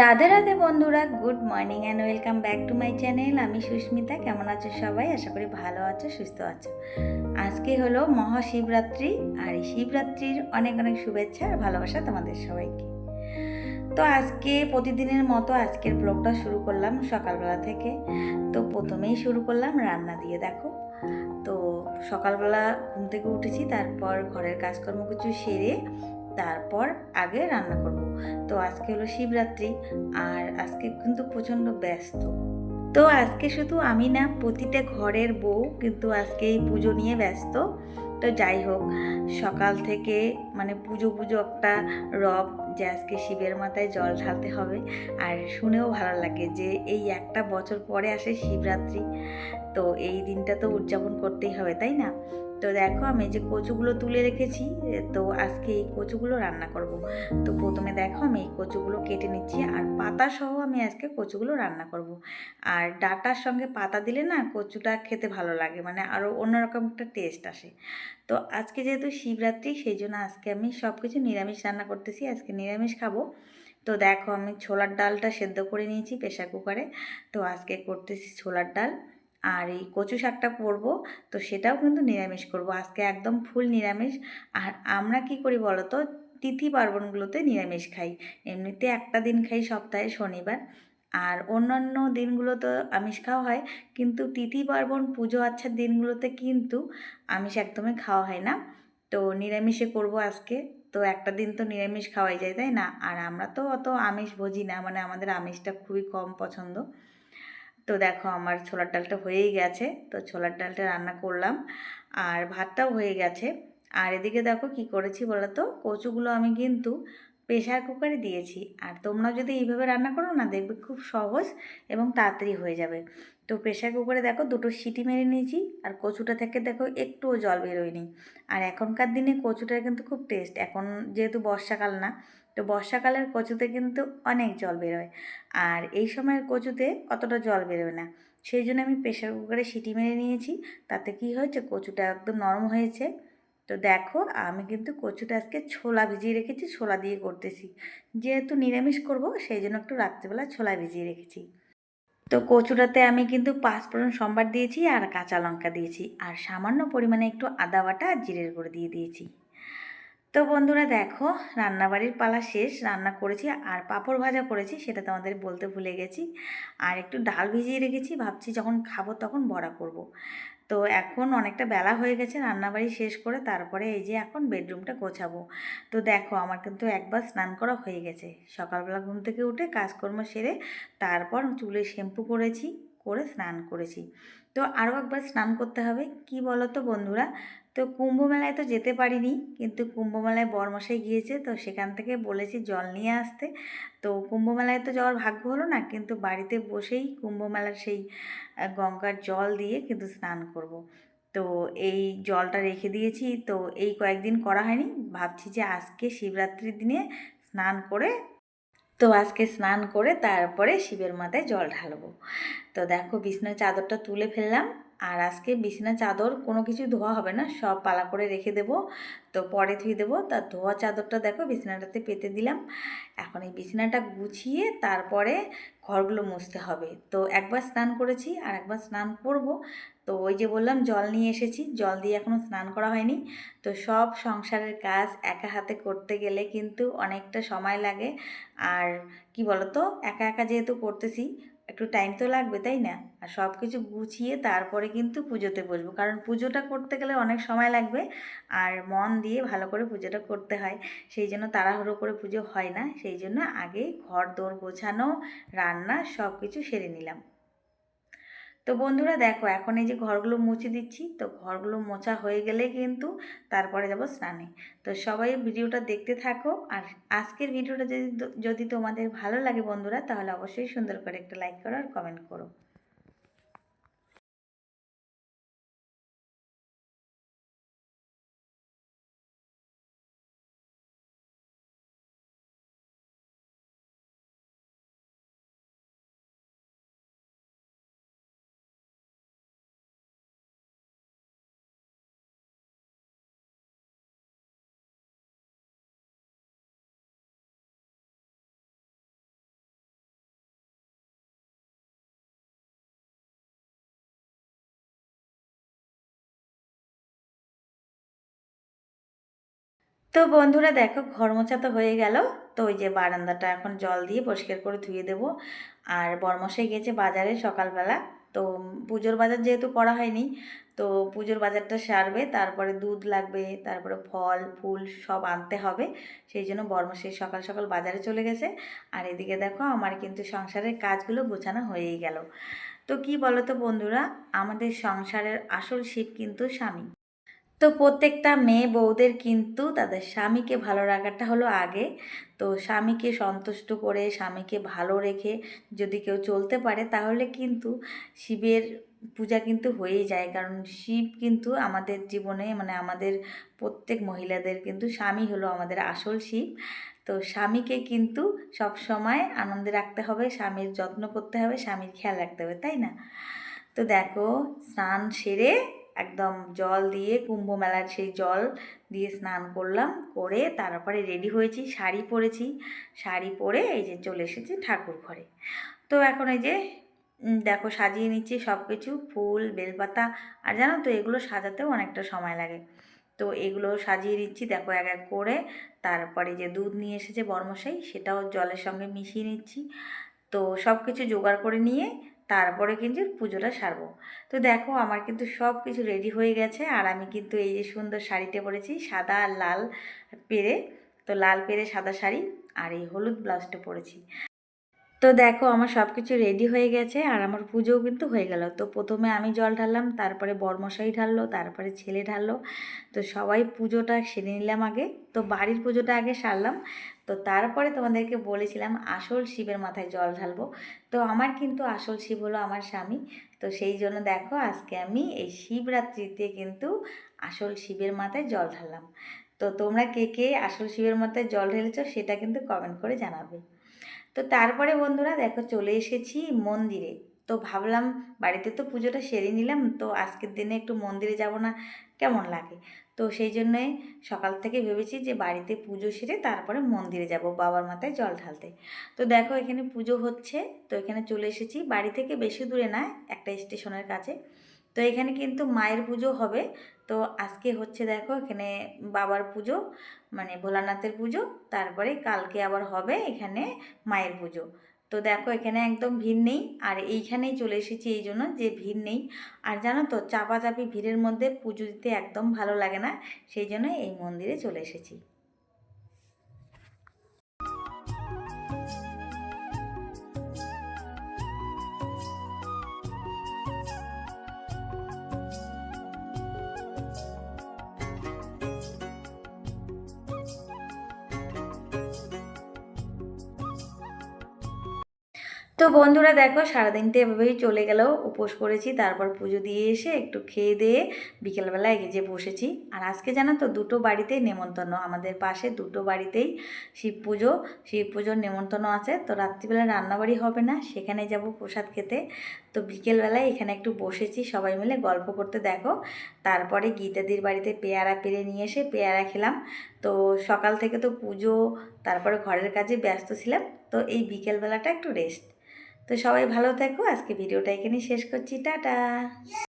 রাধে রাধে বন্ধুরা, good morning and welcome back to my channel আমি সুস্মিতা, কেমন আছো সবাই? আশা করি ভালো আছো, সুস্থ আছো। আজকে হলো মহাশিবরাত্রি আর এই শিবরাত্রির অনেক অনেক শুভেচ্ছা আর ভালোবাসা তোমাদের সবাইকে। তো আজকে প্রতিদিনের মতো আজকের ব্লগটা শুরু করলাম সকালবেলা থেকে। তো প্রথমেই শুরু করলাম রান্না দিয়ে, দেখো। তো সকালবেলা ঘুম থেকে উঠেছি, তারপর ঘরের কাজকর্ম কিছু সেরে তারপর আগে রান্না করব। তো আজকে হলো শিবরাত্রি আর আজকে কিন্তু প্রচণ্ড ব্যস্ত। তো আজকে শুধু আমি না, প্রতিটা ঘরের বউ কিন্তু আজকে এই পুজো নিয়ে ব্যস্ত। তো যাই হোক, সকাল থেকে মানে পুজো পুজো একটা রব যে আজকে শিবের মাথায় জল ঢালতে হবে। আর শুনেও ভালো লাগে যে এই একটা বছর পরে আসে শিবরাত্রি। তো এই দিনটা তো উদযাপন করতেই হবে, তাই না? তো দেখো আমি যে কচুগুলো তুলে রেখেছি, তো আজকে এই কচুগুলো রান্না করব। তো প্রথমে দেখো আমি এই কচুগুলো কেটে নিচ্ছি আর পাতা সহ আমি আজকে কচুগুলো রান্না করব। আর ডাটার সঙ্গে পাতা দিলে না কচুটা খেতে ভালো লাগে মানে আরও অন্যরকম একটা টেস্ট আসে। তো আজকে যেহেতু শিবরাত্রি, সেই জন্য আজকে আমি সব কিছু নিরামিষ রান্না করতেছি, আজকে নিরামিষ খাব। তো দেখো আমি ছোলার ডালটা সেদ্ধ করে নিয়েছি প্রেশার কুকারে। তো আজকে করতেছি ছোলার ডাল। আর এই কচু শাকটা করব, তো সেটাও কিন্তু নিরামিষ করব। আজকে একদম ফুল নিরামিষ। আর আমরা কি করি বলো তো তিথি পার্বণগুলোতে নিরামিষ খাই। এমনিতে একটা দিন খাই সপ্তাহে শনিবার। আর অন্যান্য দিনগুলো তো আমিষ খাওয়া হয়। কিন্তু তিথি পার্বণ, পুজো আচ্ছার দিনগুলোতে কিন্তু আমিষ একদমই খাওয়া হয় না। তো নিরামিষে করব আজকে। তো একটা দিন তো নিরামিষ খাওয়াই যায়, তাই না? আর আমরা তো অত আমিষ ভোজি না। মানে আমাদের আমিষটা খুবই কম পছন্দ। তো দেখো আমার ছোলার ডালটা হয়েই গেছে, তো ছোলার ডালটা রান্না করলাম আর ভাতটাও হয়ে গেছে। আর এদিকে দেখো কি করেছি বলো তো কচুগুলো আমি কিন্তু প্রেশার কুকারে দিয়েছি। আর তোমরা যদি এইভাবে রান্না করো না, দেখবে খুব সহজ এবং তাড়াতাড়ি হয়ে যাবে। তো প্রেশার কুকারে দেখো দুটো সিটি মেরে নিয়েছি আর কচুটা থেকে দেখো একটুও জল বেরোয়নি। আর এখনকার দিনে কচুটার কিন্তু খুব টেস্ট, এখন যেহেতু বর্ষাকাল না তো বর্ষাকালের কচুতে কিন্তু অনেক জল বেরোয়। আর এই সময়ের কচুতে অতটা জল বেরোয় না। সেই জন্য আমি প্রেশার কুকারে সিটি মেরে নিয়েছি। তাতে কি হয়েছে? কচুটা একদম নরম হয়েছে। তো দেখো, আমি কিন্তু কচুটা আজকে ছোলা ভিজিয়ে রেখেছি, ছোলা দিয়ে করতেছি। যেহেতু নিরামিষ করব, সেই জন্য একটু রাত্রিবেলা ছোলা ভিজিয়ে রেখেছি। তো কচুটাতে আমি কিন্তু পাঁচফোড়ন সম্বার দিয়েছি আর কাঁচা লঙ্কা দিয়েছি। আর সামান্য পরিমাণে একটু আদা বাটা জিরের গুঁড়ো দিয়ে দিয়েছি। তো বন্ধুরা দেখো, রান্নাবাড়ির পালা শেষ। রান্না করেছি আর পাঁপড় ভাজা করেছি, সেটা তোমাদের বলতে ভুলে গেছি। আর একটু ডাল ভিজিয়ে রেখেছি, ভাবছি যখন খাব তখন বড়া করব। তো এখন অনেকটা বেলা হয়ে গেছে, রান্নাবাড়ি শেষ করে তারপরে এই যে এখন বেডরুমটা গোছাবো। তো দেখো, আমার কিন্তু একবার স্নান করা হয়ে গেছে। সকালবেলা ঘুম থেকে উঠে কাজকর্ম সেরে তারপর চুলে শ্যাম্পু করেছি, করে স্নান করেছি। তো আরও একবার স্নান করতে হবে। কি বলো তো বন্ধুরা? তো কুম্ভ মেলায় তো যেতে পারিনি, কিন্তু কুম্ভ মেলায় বরমশাই গিয়েছে, তো সেখান থেকে বলেছি জল নিয়ে আসতে তো কুম্ভ মেলায় তো যাওয়ার ভাগ্য হলো না, কিন্তু বাড়িতে বসেই কুম্ভ মেলার সেই গঙ্গার জল দিয়ে কিন্তু স্নান করব। তো এই জলটা রেখে দিয়েছি, তো এই কয়েকদিন করা হয়নি, ভাবছি যে আজকে শিবরাত্রির দিনে স্নান করে, তো আজকে স্নান করে তারপরে শিবের মাথায় জল ঢালবো তো দেখো বিছনার চাদরটা তুলে ফেললাম আর আজকে বিছানা চাদর কোনো কিছু ধোয়া হবে না, সব পালা করে রেখে দেব। তো পরে ধুয়ে দেবো। তার ধোয়া চাদরটা দেখো বিছানাটাতে পেতে দিলাম। এখন এই বিছানাটা গুছিয়ে তারপরে ঘরগুলো মুছতে হবে। তো একবার স্নান করেছি আর একবার স্নান করব। তো ওই যে বললাম জল নিয়ে এসেছি, জল দিয়ে এখনও স্নান করা হয়নি। তো সব সংসারের কাজ একা হাতে করতে গেলে কিন্তু অনেকটা সময় লাগে। আর কি বলতো, একা একা যেহেতু করতেছি একটু টাইম তো লাগবে, তাই না? আর সব কিছু গুছিয়ে তারপরে কিন্তু পুজোতে বসবো। কারণ পুজোটা করতে গেলে অনেক সময় লাগবে, আর মন দিয়ে ভালো করে পুজোটা করতে হয়। সেই জন্য তাড়াহুড়ো করে পুজো হয় না। সেই জন্য আগে ঘর দোর গোছানো, রান্না সব কিছু সেরে নিলাম। তো বন্ধুরা দেখো, এখন এই যে ঘরগুলো মুছে দিচ্ছি, তো ঘরগুলো মোছা হয়ে গেলে কিন্তু তারপরে যাব স্নানে। তো সবাই ভিডিওটা দেখতে থাকো, আর আজকের ভিডিওটা যদি যদি তোমাদের ভালো লাগে বন্ধুরা, তাহলে অবশ্যই সুন্দর করে একটা লাইক করো আর কমেন্ট করো। তো বন্ধুরা দেখো ঘর মোছা তো হয়ে গেল। তো ওই যে বারান্দাটা এখন জল দিয়ে পরিষ্কার করে ধুয়ে দেব। আর বরমশাই গেছে বাজারে সকালবেলা। তো পুজোর বাজার যেহেতু করা হয়নি, তো পুজোর বাজারটা সারবে, তারপরে দুধ লাগবে, তারপরে ফল, ফুল সব আনতে হবে। সেই জন্য বর্মশাই সকাল সকাল বাজারে চলে গেছে। আর এদিকে দেখো আমার কিন্তু সংসারের কাজগুলো গোছানো হয়েই গেল। তো কি বলো তো বন্ধুরা, আমাদের সংসারের আসল শিব কিন্তু স্বামী। তো প্রত্যেকটা মেয়ে বউদের কিন্তু তাদের স্বামীকে ভালো রাখাটা হলো আগে। তো স্বামীকে সন্তুষ্ট করে, স্বামীকে ভালো রেখে যদি কেউ চলতে পারে, তাহলে কিন্তু শিবের পূজা কিন্তু হয়েই যায়। কারণ শিব কিন্তু আমাদের জীবনে মানে আমাদের প্রত্যেক মহিলাদের কিন্তু স্বামী হলো আমাদের আসল শিব। তো স্বামীকে কিন্তু সব সময় আনন্দে রাখতে হবে, স্বামীর যত্ন করতে হবে, স্বামীর খেয়াল রাখতে হবে, তাই না? তো দেখো, স্নান সেরে একদম জল দিয়ে কুম্ভ মেলার সেই জল দিয়ে স্নান করলাম, করে তারপরে রেডি হয়েছি, শাড়ি পরেছি। শাড়ি পরে এই যে চলে এসেছি ঠাকুর ঘরে। তো এখন এই যে দেখো সাজিয়ে নিচ্ছি সব কিছু ফুল, বেলপাতা, আর জানো তো এগুলো সাজাতেও অনেকটা সময় লাগে। তো এগুলো সাজিয়ে দিচ্ছি দেখো এক এক করে। তারপরে যে দুধ নিয়ে এসেছে বর্মশাই, সেটাও জলের সঙ্গে মিশিয়ে নিচ্ছি। তো সব কিছু জোগাড় করে নিয়ে তারপরে কিন্তু পুজোটা সারবো। তো দেখো আমার কিন্তু সব কিছু রেডি হয়ে গেছে। আর আমি কিন্তু এই যে সুন্দর শাড়িটা পরেছি, সাদা আর লাল পেরে। তো লাল পেরে সাদা শাড়ি আর এই হলুদ ব্লাউজটা পরেছি। তো দেখো, আমার সব কিছু রেডি হয়ে গেছে আর আমার পুজোও কিন্তু হয়ে গেল। তো প্রথমে আমি জল ঢাললাম, তারপরে বর্মশাই ঢাললো, তারপরে ছেলে ঢাললো। তো সবাই পুজোটা সেরে নিলাম আগে। তো বাড়ির পুজোটা আগে সারলাম। তো তারপরে তোমাদেরকে বলেছিলাম আসল শিবের মাথায় জল ঢালবো। তো আমার কিন্তু আসল শিব হলো আমার স্বামী। তো সেই জন্য দেখো, আজকে আমি এই শিবরাত্রিতে কিন্তু আসল শিবের মাথায় জল ঢাললাম। তো তোমরা কে কে আসল শিবের মাথায় জল ঢেলেছো সেটা কিন্তু কমেন্ট করে জানাবে। তো তারপরে বন্ধুরা দেখো চলে এসেছি মন্দিরে। তো ভাবলাম বাড়িতে তো পুজোটা সেরে নিলাম, তো আজকের দিনে একটু মন্দিরে যাব না, কেমন লাগে? তো সেই জন্যে সকাল থেকে ভেবেছি যে বাড়িতে পুজো সেরে তারপরে মন্দিরে যাব বাবার মাথায় জল ঢালতে। তো দেখো এখানে পুজো হচ্ছে, তো এখানে চলে এসেছি। বাড়ি থেকে বেশি দূরে না, একটা স্টেশনের কাছে। তো এখানে কিন্তু মায়ের পুজো হবে। তো আজকে হচ্ছে দেখো এখানে বাবার পুজো মানে ভোলানাথের পুজো, তারপরে কালকে আবার হবে এখানে মায়ের পুজো। তো দেখো এখানে একদম ভিড় নেই, আর এইখানেই চলে এসেছি এই জন্য যে ভিড় নেই। আর জানো তো, চাপাচাপি ভিড়ের মধ্যে পুজো দিতে একদম ভালো লাগে না, সেই জন্য এই মন্দিরে চলে এসেছি। তো বন্ধুরা দেখো, সারাদিনটা এভাবেই চলে গেল। উপোস করেছি, তারপর পুজো দিয়ে এসে একটু খেয়ে দিয়ে বিকেলবেলায় গেজে বসেছি। আর আজকে জানো তো, দুটো বাড়িতেই নেমন্তন্ন। আমাদের পাশে দুটো বাড়িতেই শিব পুজো। শিব পুজোর নেমন্তন্ন আছে। তো রাত্রিবেলা রান্নাবাড়ি হবে না, সেখানে যাব প্রসাদ খেতে। তো বিকেলবেলায় এখানে একটু বসেছি, সবাই মিলে গল্প করতে দেখো। তারপরে গীতাদির বাড়িতে পেয়ারা পেরে নিয়ে এসে পেয়ারা খেলাম। তো সকাল থেকে তো পুজো, তারপরে ঘরের কাজে ব্যস্ত ছিলাম। তো এই বিকেলবেলাটা একটু রেস্ট তো সবাই ভালো থেকো। আজকে ভিডিওটা এখানে শেষ করছি। টাটা।